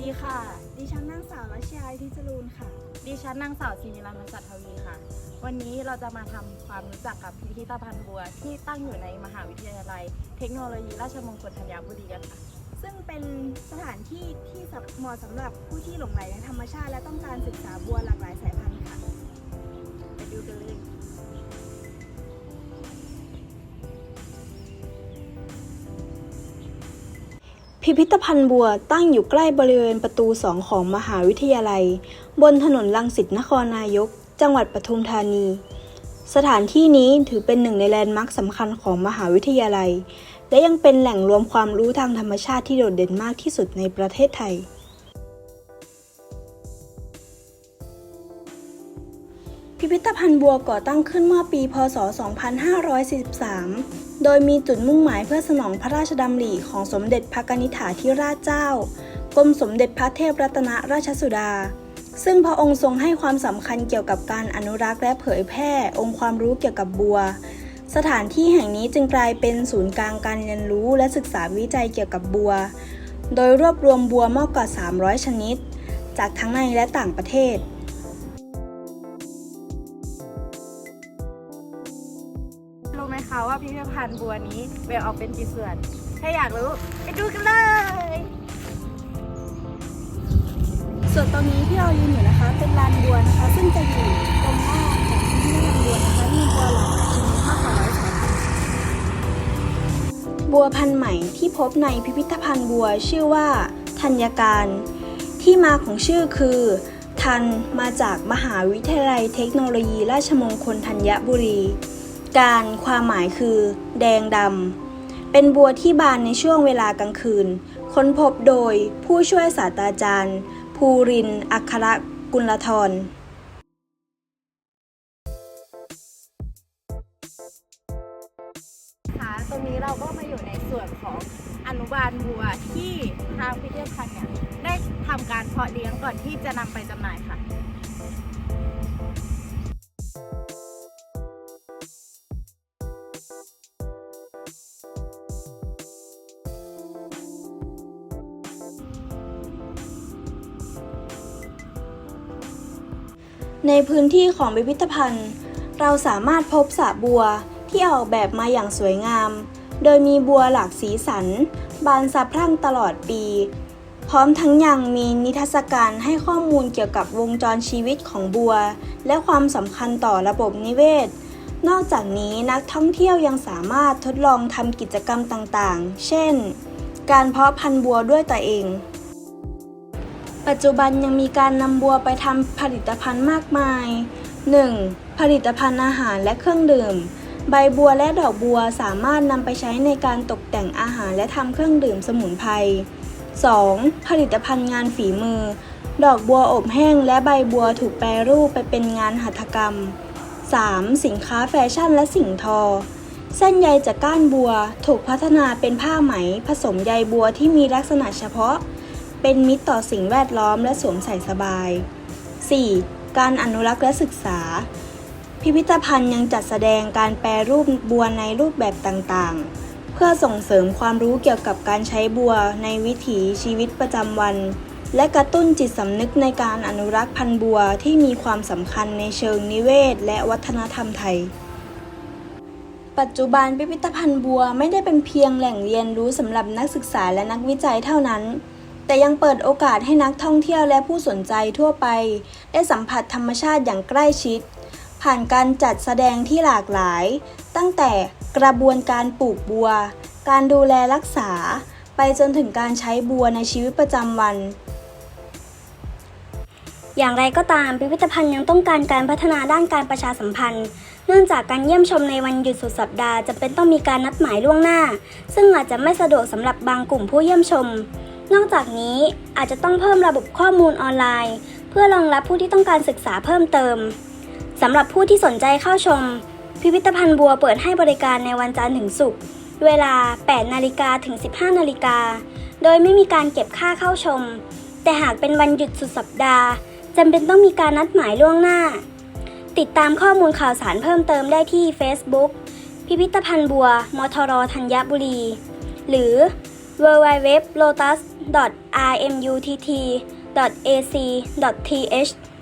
ดีค่ะ ดิฉันนางสาวรัชยาอิทิจรูนค่ะ ดิฉันนางสาวสินิรันท์สัตทวีค่ะ วันนี้เราจะมาทำความรู้จักกับพิพิธภัณฑ์บัว ที่ตั้งอยู่ในมหาวิทยาลัย เทคโนโลยีราชมงคลธัญบุรีกันค่ะ ซึ่งเป็นสถานที่ที่เหมาะสำหรับผู้ที่หลงใหลในธรรมชาติและต้องการศึกษาบัวหลากหลายสายพันธุ์ค่ะ ไปดูกันเลย พิพิธภัณฑ์บัวตั้งอยู่ใกล้บริเวณประตูสองของมหาวิทยาลัย บนถนนลังสิตนครนายก จังหวัดปทุมธานี สถานที่นี้ถือเป็นหนึ่งในแลนด์มาร์คสำคัญของมหาวิทยาลัย และยังเป็นแหล่งรวมความรู้ทางธรรมชาติที่โดดเด่นมากที่สุดในประเทศไทย พิพิธภัณฑ์บัวก่อตั้งขึ้นเมื่อปี พศ 2543 โดยมีจุดมุ่งหมายเพื่อสนองพระราชดำริของสมเด็จพระกนิษฐาธิราชเจ้ากรมสมเด็จพระเทพรัตนราชสุดา ซึ่งพระองค์ทรงให้ความสำคัญเกี่ยวกับการอนุรักษ์และเผยแพร่องค์ความรู้เกี่ยวกับบัว สถานที่แห่งนี้จึงกลายเป็นศูนย์กลางการเรียนรู้และศึกษาวิจัยเกี่ยวกับบัว โดยรวบรวมบัวมากกว่า 300 ชนิด จากทั้งในและต่างประเทศ พิพิธภัณฑ์บัวนี้แบ่งออกเป็นกี่ส่วน ถ้าอยากรู้ไปดูกันเลย ส่วนตรงนี้ที่เรายืนอยู่นะคะ เป็นลานบัวนะคะ ซึ่งจะอยู่ตรงหน้าของพิพิธภัณฑ์บัวนะคะมีบัวหลากหลายชนิดมากกว่าร้อยสายพันธุ์บัวพันธุ์ใหม่ที่พบในพิพิธภัณฑ์บัวชื่อว่าธัญการ ที่มาของชื่อคือทันมาจากมหาวิทยาลัยเทคโนโลยีราชมงคลธัญบุรี การความหมายคือ แดงดำ เป็นบัวที่บานในช่วงเวลากลางคืน ค้นพบโดยผู้ช่วยศาสตราจารย์ ภูริน อัครกุลธรคะตรงนี้เราก็มาอยู่ในส่วนของอนุบาลบัวที่ทางพิพิธภัณฑ์เนี่ยได้ทำการเพาะเลี้ยงก่อนที่จะนำไปจำหน่ายค่ะ ในพื้นที่ของพิพิธภัณฑ์ เราสามารถพบสระบัวที่ออกแบบมาอย่างสวยงาม โดยมีบัวหลากสีสัน บานสะพรั่งตลอดปี พร้อมทั้งยังมีนิทรรศการให้ข้อมูลเกี่ยวกับวงจรชีวิตของบัว และความสำคัญต่อระบบนิเวศ นอกจากนี้นักท่องเที่ยวยังสามารถทดลองทำกิจกรรมต่างๆ เช่น การเพาะพันธุ์บัวด้วยตัวเอง ปัจจุบันยังมีการนำบัวไปทำผลิตภัณฑ์มากมาย 1. ผลิตภัณฑ์อาหารและเครื่องดื่ม ใบบัวและดอกบัวสามารถนำไปใช้ในการตกแต่งอาหารและทำเครื่องดื่มสมุนไพร 2. ผลิตภัณฑ์งานฝีมือ ดอกบัวอบแห้งและใบบัวถูกแปรรูปไปเป็นงานหัตถกรรม 3. สินค้าแฟชั่นและสิ่งทอ เส้นใยจากก้านบัวถูกพัฒนาเป็นผ้าไหม ผสมใยบัวที่มีลักษณะเฉพาะ เป็นมิตรต่อสิ่งแวดล้อมและสวมใส่สบาย 4. การอนุรักษ์และศึกษา พิพิธภัณฑ์ยังจัดแสดงการแปรรูปบัวในรูปแบบต่างๆ เพื่อส่งเสริมความรู้เกี่ยวกับการใช้บัวในวิถีชีวิตประจำวัน และกระตุ้นจิตสำนึกในการอนุรักษ์พันธุ์บัวที่มีความสำคัญในเชิงนิเวศ และวัฒนธรรมไทยปัจจุบันพิพิธภัณฑ์บัวไม่ได้เป็นเพียงแหล่งเรียนรู้สำหรับนักศึกษาและนักวิจัยเท่านั้น แต่ยังเปิดโอกาสให้นักท่องเที่ยวและผู้สนใจทั่วไป ได้สัมผัสธรรมชาติอย่างใกล้ชิด ผ่านการจัดแสดงที่หลากหลาย ตั้งแต่กระบวนการปลูกบัว การดูแลรักษา ไปจนถึงการใช้บัวในชีวิตประจำวัน อย่างไรก็ตามพิพิธภัณฑ์ยังต้องการการพัฒนาด้านการประชาสัมพันธ์ เนื่องจากการเยี่ยมชมในวันหยุดสุดสัปดาห์จะเป็นต้องมีการนัดหมายล่วงหน้า ซึ่งอาจจะไม่สะดวกสำหรับบางกลุ่มผู้เยี่ยมชม นอกจากนี้อาจจะต้องเพิ่มระบบข้อมูลออนไลน์ เพื่อรองรับผู้ที่ต้องการศึกษาเพิ่มเติมสำหรับผู้ที่สนใจเข้าชม พิพิธภัณฑ์บัวเปิดให้บริการในวันจันทร์ถึงศุกร์เวลา 8 นาฬิกาถึง 15 นาฬิกา โดยไม่มีการเก็บค่าเข้าชม แต่หากเป็นวันหยุดสุดสัปดาห์จำเป็นต้องมีการนัดหมายล่วงหน้า ติดตามข้อมูลข่าวสารเพิ่มเติมได้ที่ Facebook พิพิธภัณฑ์บัว มทรธัญบุรี หรือ www.lotus.rmutt.ac.th